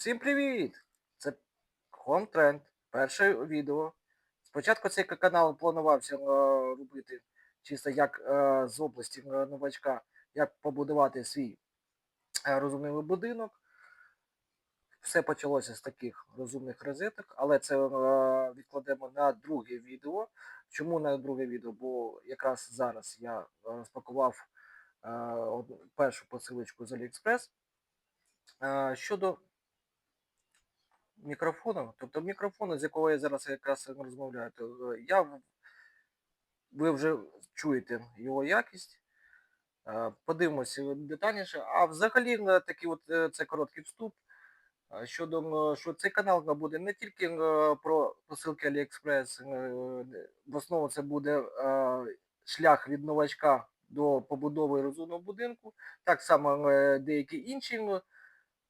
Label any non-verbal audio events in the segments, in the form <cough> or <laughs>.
Всім привіт! Це Home Trend, перше відео. Спочатку цей канал планувався е, робити чисто як е, з області е, новачка, як побудувати свій розумний будинок. Все почалося з таких розумних розеток, але це відкладемо на друге відео. Чому на друге відео? Бо якраз зараз я розпакував першу посилочку з AliExpress. Щодо мікрофону, тобто мікрофону, з якого я зараз якраз розмовляю, то е, я ви вже чуєте його якість. Е, Подивимося детальніше. А взагалі е, такий от це короткий вступ. Щодо що цей канал буде не тільки про посилки AliExpress, в основному це буде шлях від новачка до побудови розумного будинку. Так само деякі інші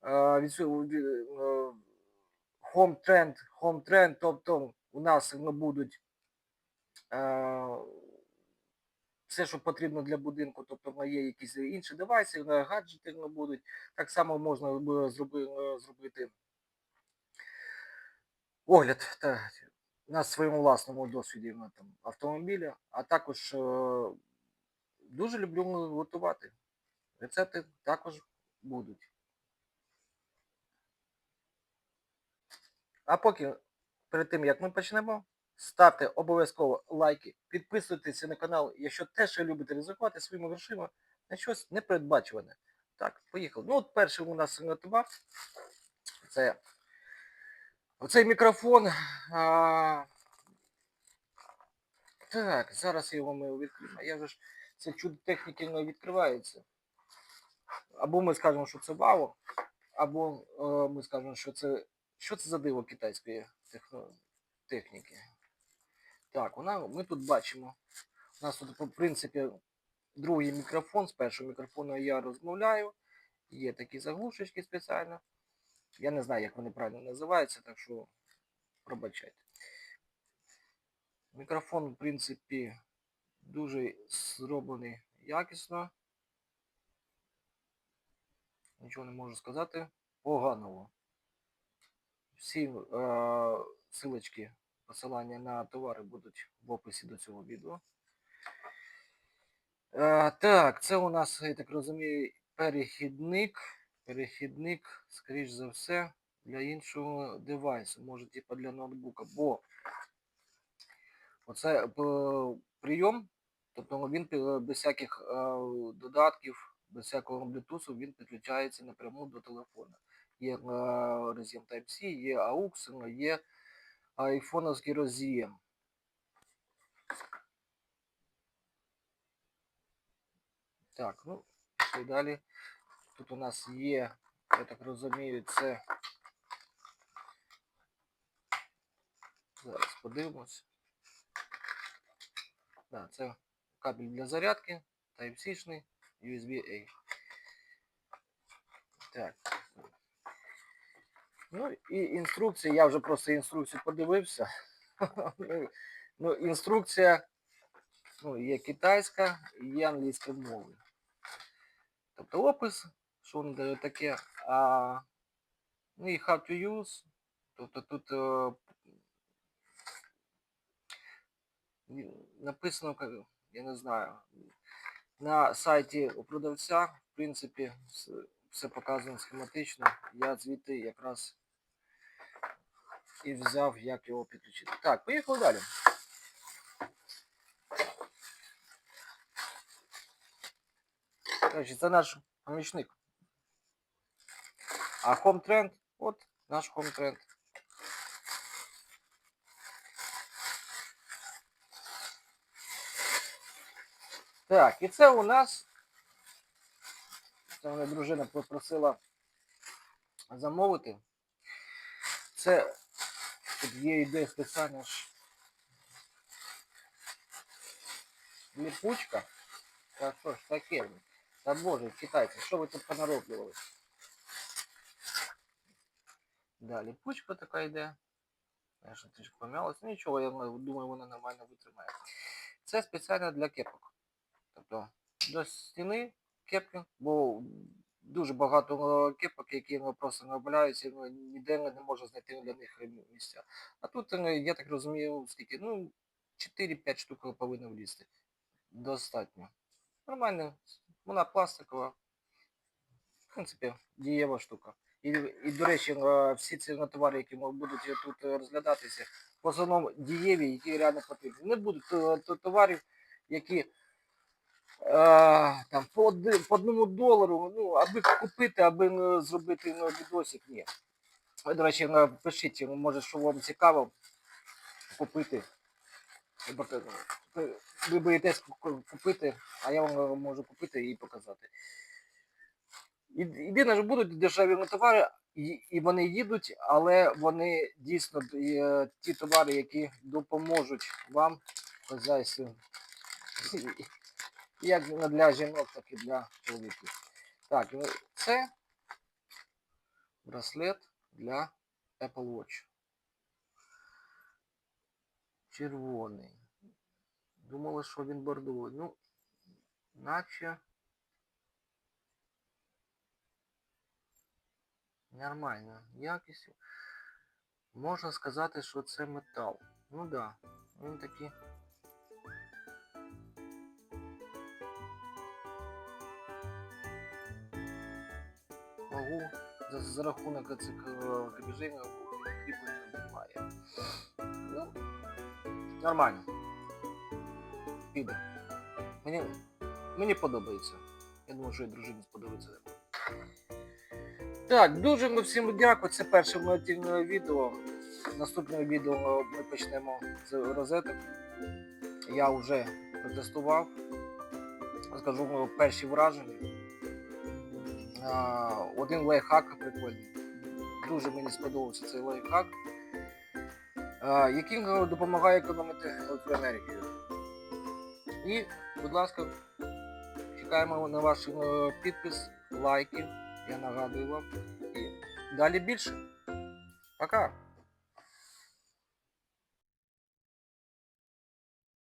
е, від цього, від, е, home trend, home trend, тобто у нас ну, будуть е, все, що потрібно для будинку, тобто є якісь інші девайси, гаджети ну, будуть. Так само можна е, зробити огляд та, на своєму власному досвіді ну, там, автомобіля, а також е, дуже люблю готувати. Рецепти також будуть. А поки перед тим як ми почнемо, ставте обов'язково лайки, підписуйтесь на канал, якщо теж любите ризикувати своїми грошима на щось непередбачуване. Так, поїхали. Ну, от перший у нас товар. Це оцей мікрофон. А... Так, зараз його ми відкриємо. Я вже ж це чудо техніки не відкривається. Або ми скажемо, що це вау, або е, ми скажемо, що це. Що це за диво китайської техніки? Так, вона, ми тут бачимо. У нас тут, в принципі, другий мікрофон. З першого мікрофону я розмовляю. Є такі заглушечки спеціально. Я не знаю, як вони правильно називаються, так що пробачайте. Мікрофон, в принципі, дуже зроблений якісно. Нічого не можу сказати. Поганого. Всі е, силочки, посилання на товари будуть в описі до цього відео. Е, так, це у нас, я так розумію, перехідник. Перехідник, скоріш за все, для іншого девайсу. Може, типа для ноутбука. Бо оце е, прийом, тобто він без всяких додатків, без всякого Bluetooth, він підключається напряму до телефона. Є е, роз'єм Type-C, є AUX, є айфоновський роз'єм. Так, ну, і далі. Тут у нас є, я так розумію, це. Зараз подивимось. Да, це кабель для зарядки, Type-C-шний, USB-A. Так. Ну і інструкція, я вже просто інструкцію подивився. <laughs> Ну, Ну, інструкція ну, є китайська, і є англійська мови. Тобто опис, що воно дає таке, а ну і how to use. Тобто тут е, ні- написано, я не знаю, на сайті у продавця, в принципі, все показано схематично. Я звідти якраз і взяв, як його підключити. Так, поїхали далі. Короче, це наш помічник. А Home Trend, от наш Home Trend. Так, і це у нас. Це мене дружина попросила замовити. Це тут є ідея спеціальна ж ліпучка. Та що ж таке? блін? Та боже, китайці, що ви тут понароблювали? Да, ліпучка така йде. Конечно, трішки пом'ялась. Ну нічого, я думаю, вона нормально витримає. Це спеціально для кепок. Тобто до стіни кепки, бо дуже багато е, кепок, які ну, просто не валяються, ну, ніде не можна знайти для них е, місця. А тут, е, я так розумію, скільки, ну, 4-5 штук повинно влізти. Достатньо. Нормально. Вона пластикова. В принципі, дієва штука. І, і до речі, всі ці товари, які будуть тут розглядатися, в основному дієві, які реально потрібні. Не будуть то- товарів, які там, по, оди- по одному долару, ну, аби купити, аби ну, зробити ну, відосик, ні. Ви, До речі, пишіть, ну, може, що вам цікаво купити. Ви- Ви боїтесь купити, а я вам е, можу купити і показати. Єдине, що будуть дешеві товари, і, вони їдуть, але вони дійсно е, ті товари, які допоможуть вам в хазяйстві. Як для жінок, так і для чоловіків. Так, ну, це браслет для Apple Watch. Червоний. Думали, що він бордовий. Ну, наче. Нормально. Якість. Можна сказати, що це метал. Ну да. Він такий. Могу за, за рахунок цих е, кріплення немає. Ну, нормально. Піде. Мені, мені подобається. Я думаю, що і дружині сподобається. Так, дуже ми всім дякую. Це перше мотивне відео. Наступне відео ми почнемо з розеток. Я вже протестував. Вам перші враження. Один лайфхак прикольний. Дуже мені сподобався цей лайфхак, який допомагає економити електроенергію. І, будь ласка, чекаємо на ваш е, підпис, лайки. Я нагадую вам. І далі більше. Пока!